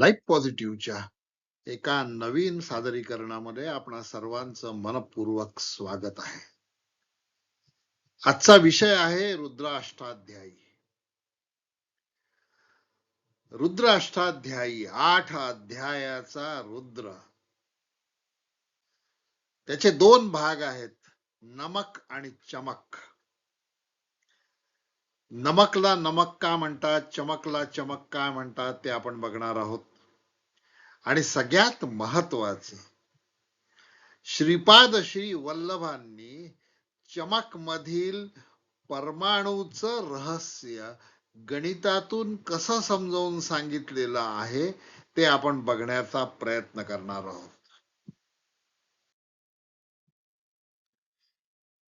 Life पॉझिटिव्हच्या एका नवीन सादरीकरणामध्ये आपणा सर्वांचं मनपूर्वक स्वागत आहे. आजचा विषय आहे रुद्राष्टाध्यायी. रुद्राष्टाध्यायी आठ अध्यायाचा रुद्र. त्याचे दोन भाग आहेत नमक आणि चमक. नमकला नमक का म्हणतात चमकला चमक का म्हणतात ते आपण बघणार आहोत. आणि सगळ्यात महत्त्वाचे श्रीपाद श्री वल्लभांनी चमक मधील परमाणूच रहस्य गणितातून कसं समजावून सांगितलेलं आहे ते आपण बघण्याचा प्रयत्न करणार आहोत.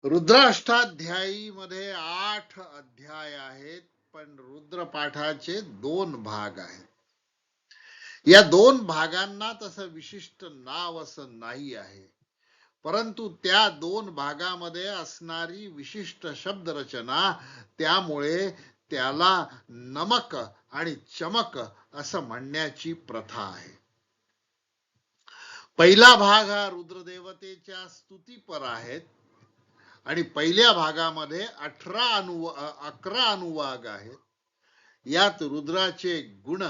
रुद्राष्टाध्यायी मध्ये आठ अध्याय आहेत पण रुद्रपाठाचे दोन भाग आहेत. या दोन भागांना तसं विशिष्ट नाव असं नाही आहे. परंतु त्या दोन भागामध्ये असणारी विशिष्ट शब्दरचना त्यामुळे त्याला नमक आणि चमक असं म्हणण्याची प्रथा आहे. पहिला भाग हा रुद्रदेवतेच्या स्तुतीपर आहेत. आणि पहिल्या भागामध्ये अठरा अनुवा अकरा अनुवाग आहेत. यात रुद्राचे गुण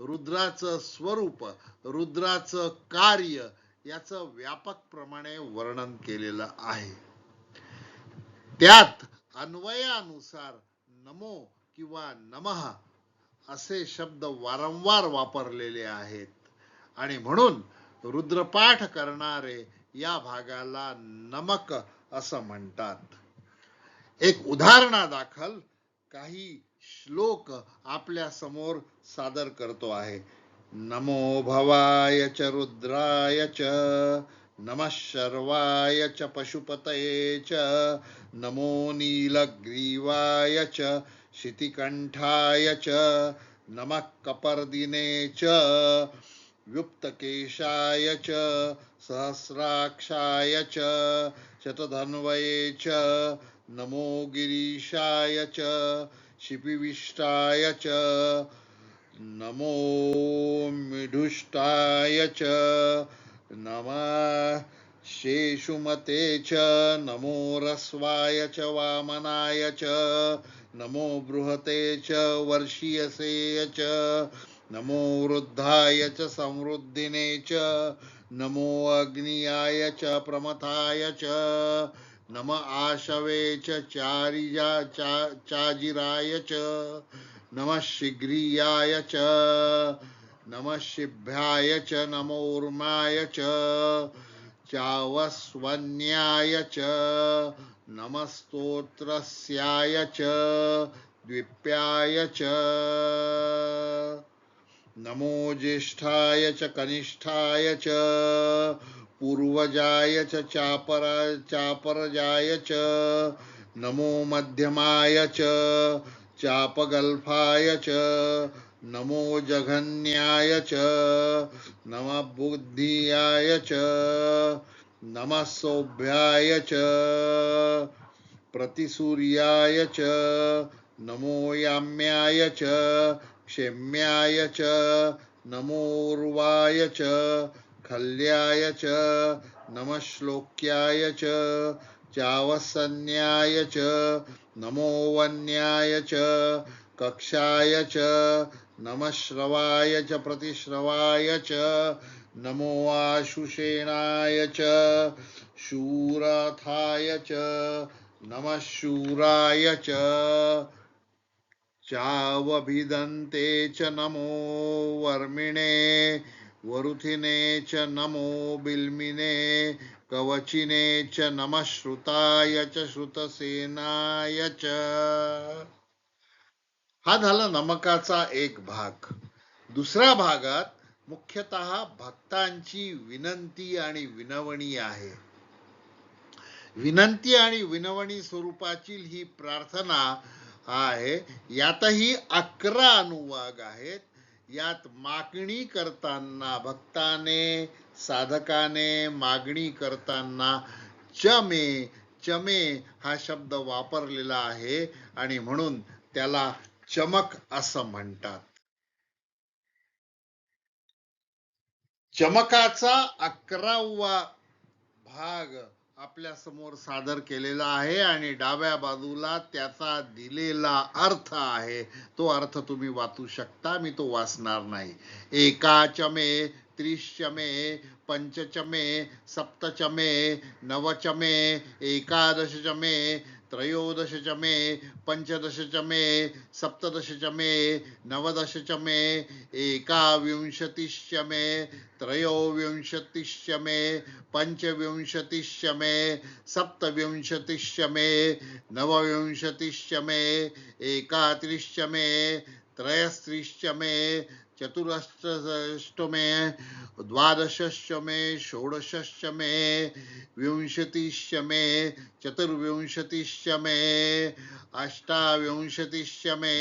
रुद्राचं स्वरूप रुद्राचं कार्य याचं व्यापक प्रमाणे वर्णन केलेलं आहे. त्यात अन्वयानुसार नमो किंवा नमः असे शब्द वारंवार वापरलेले आहेत. आणि म्हणून रुद्रपाठ करणारे या भागाला नमक असं म्हणतात. एक उदाहरणादाखल काही श्लोक आपल्यासमोर सादर करतो आहे. नमो भवाय च रुद्राय च नमः शर्वाय च पशुपतये च नमो नीलग्रीवाय च शितिकण्ठाय च नमः कपर्दिने च व्युप्तकेशाय च सहस्राक्षाय च शतधन्वये च नमो गिरीशाय च शिपिविष्टाय च। नमो मिढुष्टाय च। नमः शेषुमते च। नमो रस्वाय च। वामनाय च। नमो बृहते च। वर्षीयसेय च। नमो वृद्धाय च। समृद्धिने च। नमो अग्नियाय च। प्रमथाय च। नम आशवे च चारिजा चा चाजिराय च नमः शिग्रियाय च नमः शिभ्याय च नमोर्माय च चावस्वन्याय च नमस्तोत्रस्याय च द्विप्याय च नमो ज्येष्ठाय च कनिष्ठाय च पूर्वजाय च चापर चापरजाय च नमो मध्यमाय च चापगल्फाय च नमो जघन्याय च नमः बुद्धियाय च नमः सौभ्याय च प्रतिसूर्याय च नमो याम्याय च क्षेम्याय च नमोर्वाय च खल्याय च नमः श्लोक्याय च चावसन्याय च नमो वन्याय च कक्षाय च नमः श्रवाय च प्रतिश्रवाय च नमो आशुषेणाय च शूरथाय च नमः शूराय च चावभिदन्ते च नमो वर्मिणे। वरुथिने च नमो बिल्मिने कवचिने च नमः श्रुताय च श्रुतसेनाय च। हा झाला नमकाचा एक भाग. दुसऱ्या भागात मुख्यतः भक्तांची विनंती आणि विनवणी आहे. विनंती आणि विनवणी स्वरूपाची ही प्रार्थना आहे यातही अकरा अनुवाग आहेत. यात मागणी करताना भक्ताने साधकाने मागणी करताना चमे चमे हा शब्द वापरलेला आहे आणि म्हणून त्याला चमक असं म्हणतात. चमकाचा अकरावा भाग आपल्यासमोर सादर केलेला आहे आणि डाव्या बाजूला त्याचा दिलेला अर्थ आहे. तो अर्थ तुम्ही वाचू शकता मी तो वाचणार नाही. एकाचमे त्रिशमे पंचचमे सप्तचमे नवचमे एकादशचमे त्रयोदशचमे पञ्चदशचमे सप्तदशचमे नवदशचमे एकाविंशतिश्चमे त्रयोविंशतिश्चमे पञ्चविंशतिश्चमे सप्तविंशतिश्चमे नवविंशतिश्चमे एकात्रिश्चमे त्रयस्त्रिश्चमे चतुरष्टमे द्वादशश्चमे षोडशश्चमे विंशतिश्चमे चतुर्विंशतिश्चमे अष्टाविंशतिश्चमे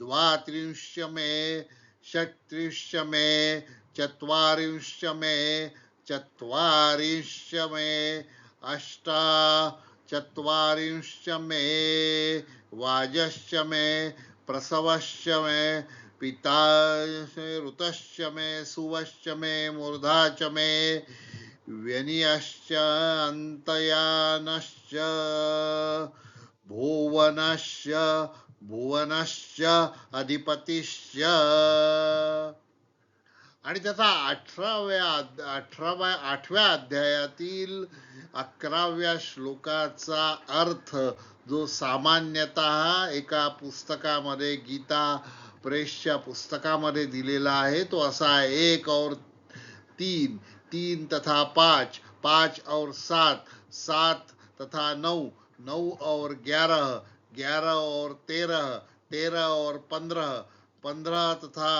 द्वात्रिंशमे षट्त्रिंशमे चत्वारिंशमे चत्वारिंशमे अष्टा चत्वारिंशमे वाजश्चमे प्रसवश्चमे पिता ऋतश्चमे सुवश्चमे मूर्धाचमे व्यनियश्च अन्तयानश्च भुवनश्च भुवनश्च अधिपतिश्च। आणि त्याचा अठराव्या अठराव्या आठव्या अध्यायातील अकराव्या श्लोकाचा अर्थ जो सामान्यतः एका पुस्तकामध्ये गीता प्रेसच्या पुस्तकामध्ये दिलेला आहे तो असा आहे, एक और तीन तीन तथा पाँच पाँच और सात सात तथा नौ नौ और ग्यारह ग्यारह और तेरह तेरह और पंद्रह पंद्रह तथा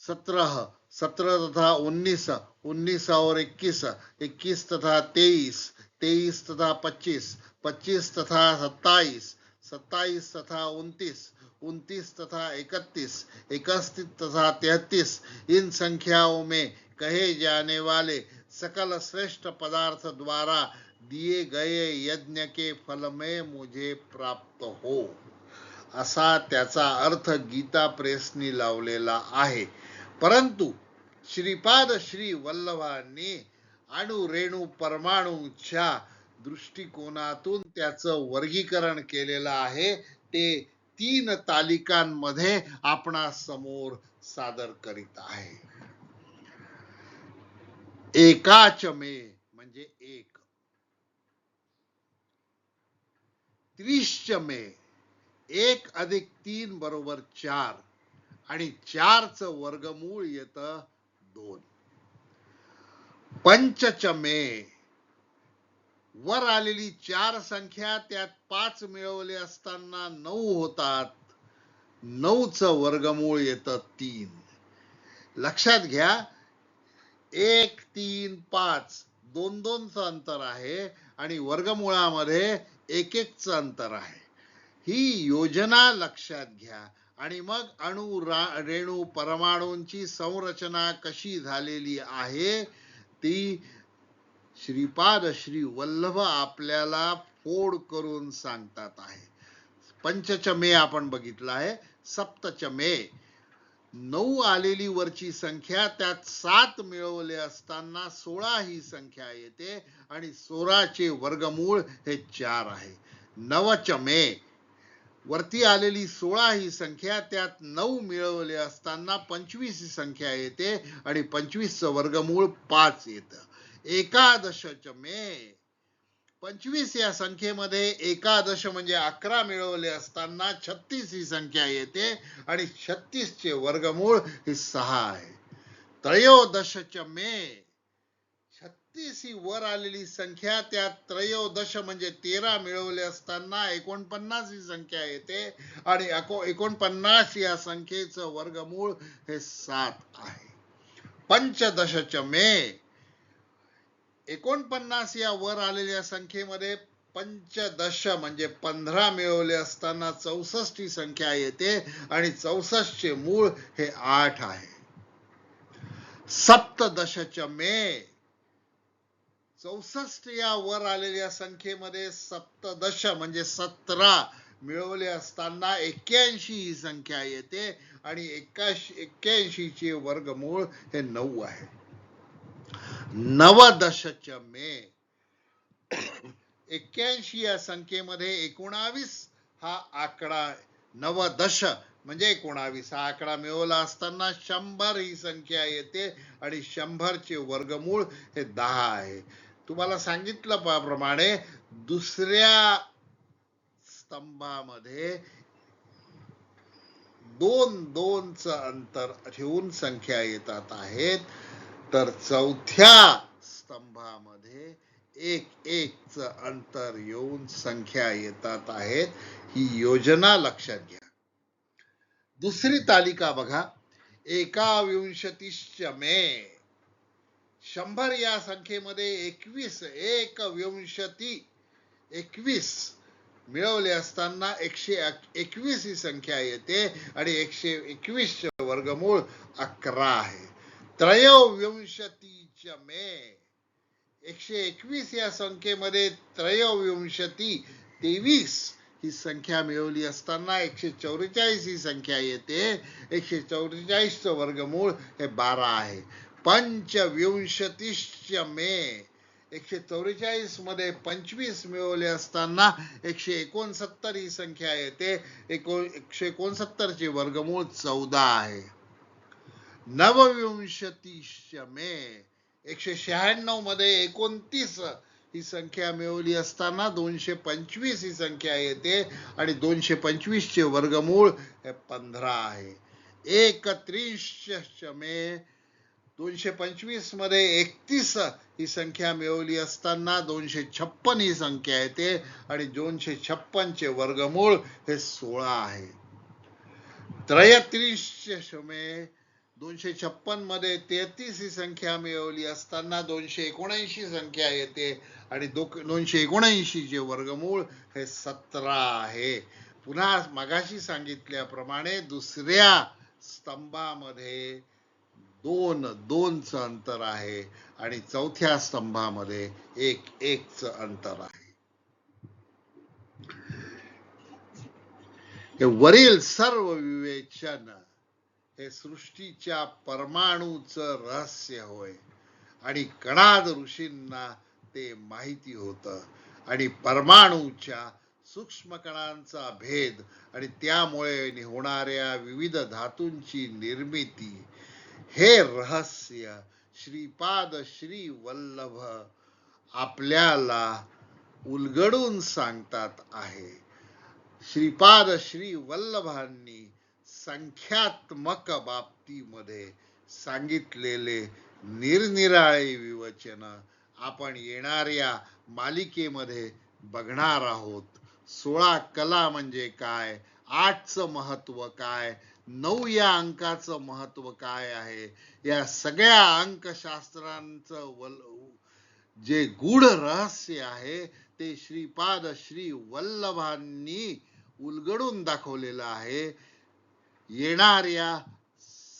सत्रह सत्रह तथा उन्नीस उन्नीस और इक्कीस इक्कीस तथा तेईस तेईस तथा पच्चीस पच्चीस तथा सत्ताईस सत्ताईस तथा उनतीस उनतीस तथा इकतीस इकतीस तथा तैतीस इन संख्याओं में कहे जाने वाले सकल श्रेष्ठ पदार्थ द्वारा दिए गए यज्ञ के फल में मुझे प्राप्त हो। असा त्याचा अर्थ गीता प्रेसनी लावलेला आहे. परंतु श्रीपाद श्री वल्लभांनी अणु रेणू परमाणूच्या दृष्टिकोनातून त्याचं वर्गीकरण केलेलं आहे. ते तीन तालिकांमध्ये आपणा समोर सादर करीत आहे. एकाचमे म्हणजे एक. त्रिशमे एक अधिक तीन बरोबर चार आणि चारच वर्गमूळ येत दोन. पंचचमे वर आलेली चार संख्या त्यात पाच मिळवले असताना नऊ होतात. नऊच वर्गमूळ येत तीन. लक्षात घ्या एक तीन पाच दोन दोनच अंतर आहे आणि वर्गमुळामध्ये एक एकच अंतर आहे. ही योजना लक्षात घ्या. आणि मग अणु रा- रेणू परमाणूंची संरचना कशी झालेली आहे? ती श्रीपाद श्री वल्लभ आपल्याला फोड करून सांगतात आहे. पंचचमे आपण बघितलं आहे. सप्तचमे. नऊ आलेली वरची संख्या त्यात सात मिळवले असताना सोळा ही संख्या येते आणि सोळाचे वर्गमूळ हे चार आहे. नवचमे. वरती आलेली सोळा ही संख्या त्यात नऊ मिळवले असताना पंचवीस ही संख्या येते आणि पंचवीसचं वर्गमूळ पाच येतं. एकादशचमे पंचवीस या संख्येमध्ये एकादश म्हणजे अकरा मिळवले असताना छत्तीस ही संख्या येते आणि छत्तीस चे वर्गमूळ हे सहा आहे. त्रयोदशचमे छत्तीस ही वर आलेली संख्या त्या त्रयोदश म्हणजे तेरा मिळवले असताना एकोणपन्नास ही संख्या येते आणि अको एकोणपन्नास या संख्येचं वर्गमूळ हे सात आहे. पंचदशचमे एकोणपन्नास या वर आलेल्या संख्येमध्ये पंचदश म्हणजे पंधरा मिळवले असताना चौसष्ट ही संख्या येते आणि चौसष्ट चे मूळ हे आठ आहे. सप्तदशचमे चौसष्ट या वर आलेल्या संख्येमध्ये सप्तदश म्हणजे सतरा मिळवले असताना एक्क्याऐंशी ही संख्या येते आणि एकाश एक्क्याऐंशी चे वर्गमूळ हे नऊ आहे. नवदशच्या मे. एक्क्याऐंशी या संख्येमध्ये एकोणावीस हा आकडा नवदश म्हणजे एकोणावीस. हा आकडा मिळवला असताना शंभर ही संख्या येते आणि शंभरचे वर्गमूळ हे दहा आहे. तुम्हाला सांगितलं प्रमाणे दुसऱ्या स्तंभामध्ये दोन दोनच अंतर ठेवून संख्या येतात आहेत. तर चौथ्या स्तंभामध्ये एक एकच अंतर येऊन संख्या येतात आहेत. ही योजना लक्षात घ्या. दुसरी तालिका बघा. एकाविंशतिश्च मे. शंभर या संख्येमध्ये एकवीस एक विंशती एकवीस मिळवले असताना एकशे एकवीस ही संख्या येते आणि एकशे एकवीस वर्गमूळ अकरा आहे. त्रयोविंशतीच मे एकशे एकवीस या संख्येमध्ये त्रयोविंशती तेवीस ही संख्या मिळवली असताना एकशे चौवेचाळीस ही संख्या येते. एकशे चौवेचाळीसचं वर्गमूळ हे बारा आहे. पंचविंशतीश्च मे एकशे चौवेचाळीसमध्ये पंचवीस मिळवले असताना एकशे एकोणसत्तर ही संख्या येते. एको एकशे एकोणसत्तर चे वर्गमूळ चौदा आहे. नवविंशतीश मे एकशे शहाण्णवमध्ये एकोणतीस ही संख्या मिळवली असताना दोनशे पंचवीस ही संख्या येते आणि दोनशे पंचवीस चे वर्गमूळ हे पंधरा आहे. एकत्रीस मे दोनशे पंचवीसमध्ये एकतीस ही संख्या मिळवली असताना दोनशे छप्पन ही संख्या येते आणि दोनशे छप्पन चे वर्गमूळ हे सोळा आहे. त्रयत्रीस मे दोनशे छप्पनमध्ये तेहतीस ही संख्या मिळवली असताना दोनशे एकोणऐंशी संख्या येते आणि दोनशे एकोणऐंशी वर्गमूळ हे सतरा आहे. पुन्हा मगाशी सांगितल्याप्रमाणे दुसऱ्या स्तंभामध्ये दोन दोनच अंतर आहे आणि चौथ्या स्तंभामध्ये एक एकच अंतर आहे. हे वरील सर्व विवेचन हे सृष्टीच्या परमाणूच रहस्य होय. आणि कणाद ऋषींना ते माहिती होत. आणि परमाणूच्या सूक्ष्म कणांचा भेद आणि त्यामुळे होणाऱ्या विविध धातूंची निर्मिती. हे रहस्य श्रीपाद श्री वल्लभ आपल्याला उलगडून सांगतात आहे. श्रीपाद श्री वल्लभांनी संख्यात्मक बाबतीमध्ये सांगितलेले निरनिराळे विवचन आपण येणाऱ्या मालिकेमध्ये बघणार आहोत. सोळा कला म्हणजे काय? आठचं महत्त्व काय? नऊ या अंकाचं महत्त्व काय आहे? या सगळ्या अंकशास्त्रांचं वल जे गूढ रहस्य आहे ते श्रीपाद श्री वल्लभांनी उलगडून दाखवलेलं आहे. येणाऱ्या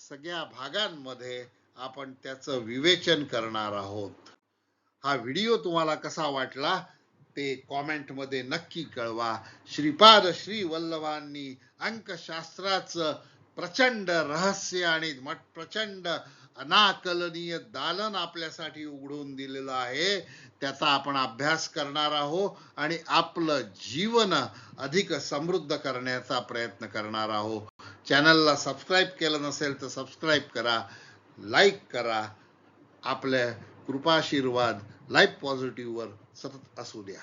सगळ्या भागांमध्ये आपण त्याचं विवेचन करणार आहोत. हा व्हिडिओ तुम्हाला कसा वाटला ते कॉमेंटमध्ये नक्की कळवा. श्रीपाद श्री वल्लभांनी अंकशास्त्राचं प्रचंड रहस्य आणि प्रचंड अनाकलनीय दालन आपल्यासाठी उघडून दिलेलं आहे. त्याचा आपण अभ्यास करणार आहोत आणि आपलं जीवन अधिक समृद्ध करण्याचा प्रयत्न करणार आहोत. चॅनलला सबस्क्राईब केलं नसेल तर सबस्क्राईब करा लाईक करा. आपल्या कृपाशीर्वाद लाईफ पॉझिटिव्हवर सतत असू द्या.